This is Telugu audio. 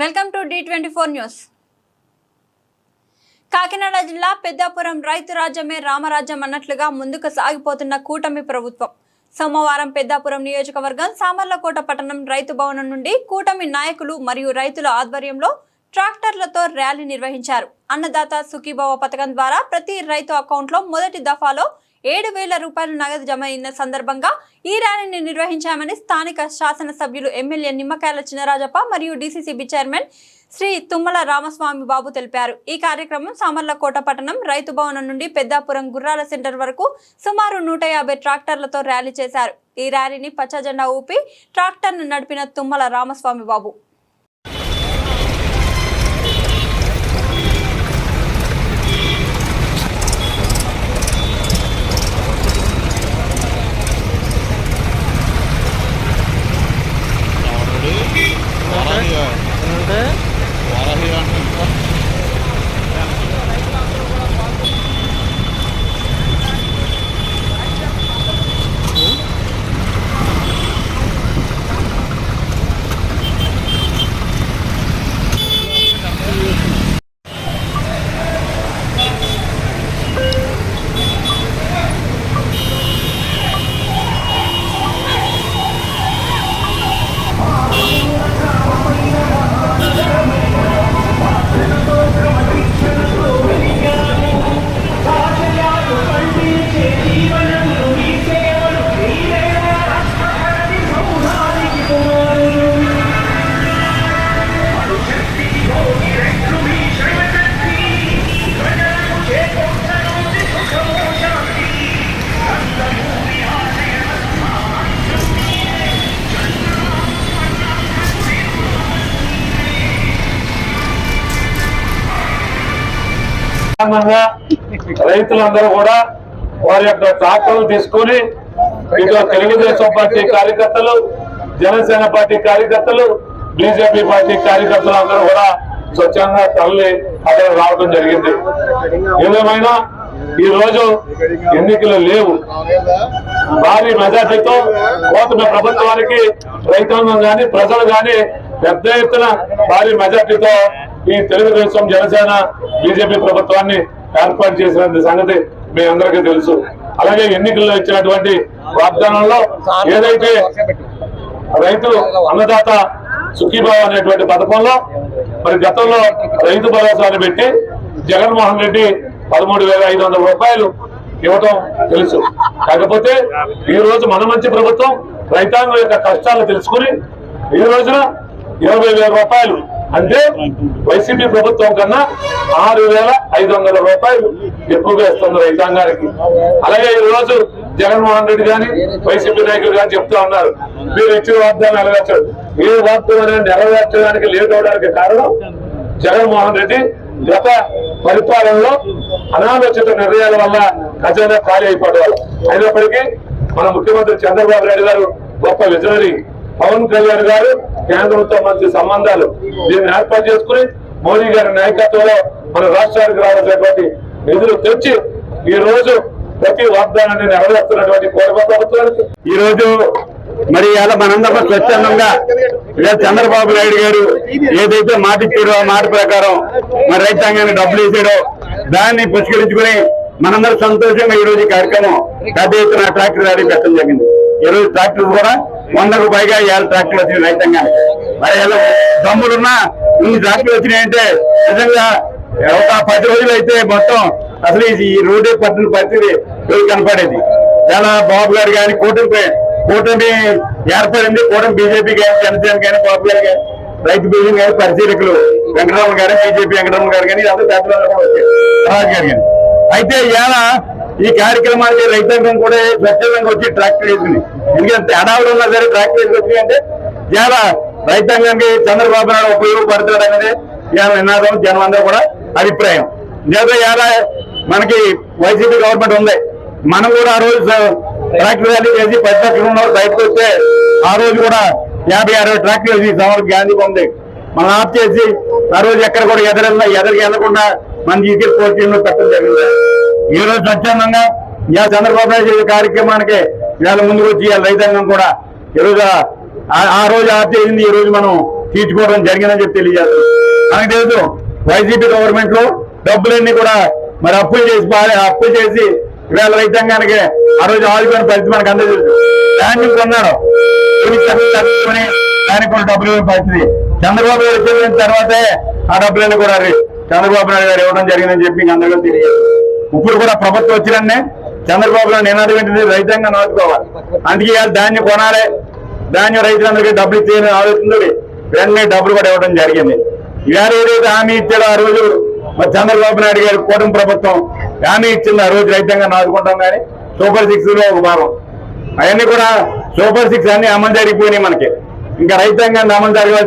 Welcome to the twenty four news. Kakinada జిల్లా పెద్దాపురం రైతు రాజ్యమే రామరాజ్యం అన్నట్లుగా ముందుకు సాగిపోతున్న కూటమి ప్రభుత్వం. సోమవారం పెద్దాపురం నియోజకవర్గం సామర్లకోట పట్టణం రైతు భవనం నుండి కూటమి నాయకులు మరియు రైతుల ఆధ్వర్యంలో ట్రాక్టర్లతో ర్యాలీ నిర్వహించారు. అన్నదాత సుఖీభవ పథకం ద్వారా ప్రతి రైతు అకౌంట్లో మొదటి దఫాలో ఏడు వేల రూపాయలు నగదు జమ అయిన సందర్భంగా ఈ ర్యాలీని నిర్వహించామని స్థానిక శాసనసభ్యులు ఎమ్మెల్యే నిమ్మకాయల చినరాజప్ప మరియు డీసీసీబీ చైర్మన్ శ్రీ తుమ్మల రామస్వామి బాబు తెలిపారు. ఈ కార్యక్రమం సామర్లకోట పట్టణం రైతు భవనం నుండి పెద్దాపురం గుర్రాల సెంటర్ వరకు సుమారు నూట యాభై ట్రాక్టర్లతో ర్యాలీ చేశారు. ఈ ర్యాలీని పచ్చజెండా ఊపి ట్రాక్టర్ను నడిపిన తుమ్మల రామస్వామి బాబు. సాధారణంగా రైతులందరూ కూడా వారి యొక్క ట్రాక్టర్లు తీసుకొని ఇటు తెలుగుదేశం పార్టీ కార్యకర్తలు జనసేన పార్టీ కార్యకర్తలు బీజేపీ పార్టీ కార్యకర్తలు అందరూ కూడా స్వచ్ఛంగా తరలి అక్కడ రావడం జరిగింది. ఏదేమైనా ఈ రోజు ఎన్నికలు లేవు. భారీ మెజార్టీతో కూటమి ప్రభుత్వానికి రైతాంగం కానీ ప్రజలు కానీ పెద్ద ఎత్తున భారీ మెజార్టీతో ఈ తెలుగుదేశం జనసేన బీజేపీ ప్రభుత్వాన్ని ఏర్పాటు చేసిన సంగతి మీ అందరికీ తెలుసు. అలాగే ఎన్నికల్లో ఇచ్చినటువంటి వాగ్దానంలో ఏదైతే రైతు అన్నదాత సుఖీభావ అనేటువంటి పథకంలో మరి గతంలో రైతు భరోసాను పెట్టి జగన్మోహన్ రెడ్డి పదమూడు వేల ఐదు వందల రూపాయలు ఇవ్వటం తెలుసు. కాకపోతే ఈ రోజు మన మంచి ప్రభుత్వం రైతాంగం యొక్క కష్టాలు తెలుసుకుని ఈ రోజున ఇరవై వేల రూపాయలు అంటే వైసీపీ ప్రభుత్వం కన్నా ఆరు వేల ఐదు వందల రూపాయలు ఎక్కువగా ఇస్తుంది రైతాంగానికి. అలాగే ఈ రోజు జగన్మోహన్ రెడ్డి గాని వైసీపీ నాయకులు గాని చెప్తా ఉన్నారు. మీరు ఇచ్చిన వాగ్దానం నెరవేర్చారు ఏ వాగ్దానం నెరవేర్చడానికి లేట్ అవడానికి కారణం జగన్మోహన్ రెడ్డి గత పరిపాలనలో అనాలోచిత నిర్ణయాల వల్ల ఖజానా ఖాళీ అయిపోవడం అయినప్పటికీ మన ముఖ్యమంత్రి చంద్రబాబు నాయుడు గారు గొప్ప విజనరీ. పవన్ కళ్యాణ్ గారు కేంద్రంతో మంచి సంబంధాలు దీన్ని ఏర్పాటు చేసుకుని మోడీ గారి నాయకత్వంలో మన రాష్ట్రానికి రావాల్సినటువంటి నిధులు తెచ్చి ఈ రోజు ప్రతి వాగ్దానాన్ని నెరవేరుస్తున్నటువంటి కోరమ ప్రభుత్వానికి. ఈ రోజు మరి ఇలా మనందరం స్వచ్ఛందంగా చంద్రబాబు నాయుడు గారు ఏదైతే మాట ఇచ్చాడో ఆ మాట ప్రకారం మరి రైతాంగానికి డబ్బులు ఇచ్చాడో దాన్ని పురస్కరించుకుని మనందరం సంతోషంగా ఈ రోజు కార్యక్రమం పెద్ద ఎత్తున ట్రాక్టర్ ర్యాలీ పెట్టడం జరిగింది. ఈ రోజు ట్రాక్టర్ కూడా వందకు పైగా ఏళ్ళ ట్రాక్టర్లు వచ్చినాయి రైతాంగానికి మరి ఇలా దమ్ములున్నా ఇన్ని ట్రాక్టర్లు వచ్చినాయంటే నిజంగా ఒక పది రోజులు అయితే మొత్తం అసలు ఈ రోడ్డు పట్టిన పరిస్థితి కనపడేది. చాలా బాబు గారు కానీ కూటమి కూటమి ఏర్పడింది. కూటమి బీజేపీ కానీ జనసేన కానీ బాబు గారు కానీ రైతు బీజం కానీ పరిశీలకులు వెంకటరమణ గారు బీజేపీ వెంకటరమణ గారు కానీ అందరూ పెద్దలు వచ్చారు రాజు గారు కానీ. అయితే ఇలా ఈ కార్యక్రమానికి రైతాంగం కూడా స్వచ్ఛందంగా వచ్చి ట్రాక్టర్ వేసింది ఎందుకంటే అడావులు ఉన్నా సరే ట్రాక్టర్ వేసి వచ్చింది అంటే చాలా రైతాంగానికి చంద్రబాబు నాయుడు ఉపయోగపడతాడు అనేది ఇవాళ నినాదం జనం అందరూ కూడా అభిప్రాయం. లేదా ఎలా మనకి వైసీపీ గవర్నమెంట్ ఉంది. మనం కూడా ఆ రోజు ట్రాక్టర్ ర్యాలీ చేసి పది లక్షలు ఉన్నవారు బయటకు వస్తే ఆ రోజు కూడా యాభై అరవై ట్రాక్టర్ వేసి సమర్ గాంధీ ఉంది మనం ఆఫ్ చేసి ఆ రోజు ఎక్కడ కూడా ఎదరల్లా ఎదరికి వెళ్ళకుండా మన తీసుకెళ్ళి పోటీలో పెట్టడం జరిగింది. ఈ రోజు స్వచ్ఛందంగా ఇలా చంద్రబాబు నాయుడు కార్యక్రమానికి ఇవాళ ముందుకు వచ్చి ఇవాళ రైతాంగం కూడా ఈరోజు రోజు ఆ- రోజు ఆఫ్ చేసింది ఈ రోజు మనం తీర్చుకోవడం జరిగిందని చెప్పి తెలియజేస్తాం మనకు తెలుసు వైసీపీ గవర్నమెంట్లో డబ్బులన్నీ కూడా మరి అప్పులు చేసి బాగా అప్పులు చేసి ఇవాళ రైతాంగానికి ఆ రోజు ఆదుకునే పరిస్థితి మనకు అందరూ ధాన్యం కొన్నాడు. దానికి కూడా డబ్బులు ఇవ్వని పరిస్థితి. చంద్రబాబు గారు వచ్చిన తర్వాతే ఆ డబ్బులన్నీ కూడా చంద్రబాబు నాయుడు గారు ఇవ్వడం జరిగిందని చెప్పి మీకు అందరికీ తెలియదు ఇప్పుడు కూడా ప్రభుత్వం వచ్చినన్నే చంద్రబాబు నాయుడు నేను ఏంటిది రైతాంగం ఆదుకోవాలి. అందుకే ధాన్యం కొనాలి. ధాన్యం రైతులందరికీ డబ్బులు ఇచ్చేయని ఆలోచనతో వెంటనే డబ్బులు కూడా ఇవ్వడం జరిగింది. ఇవాళ ఏదైతే హామీ ఇచ్చాడో ఆ రోజు మరి చంద్రబాబు నాయుడు గారు కూటమి ప్రభుత్వం. హామీ ఇచ్చింది ఆ రోజు రైతాంగాన్ని ఆదుకుంటాం కానీ సూపర్ సిక్స్లో ఒక భాగం. అవన్నీ కూడా సూపర్ సిక్స్ అన్ని అమలు జరిగిపోయినాయి మనకి. ఇంకా రైతాంగాన్ని అమలు జరగాలి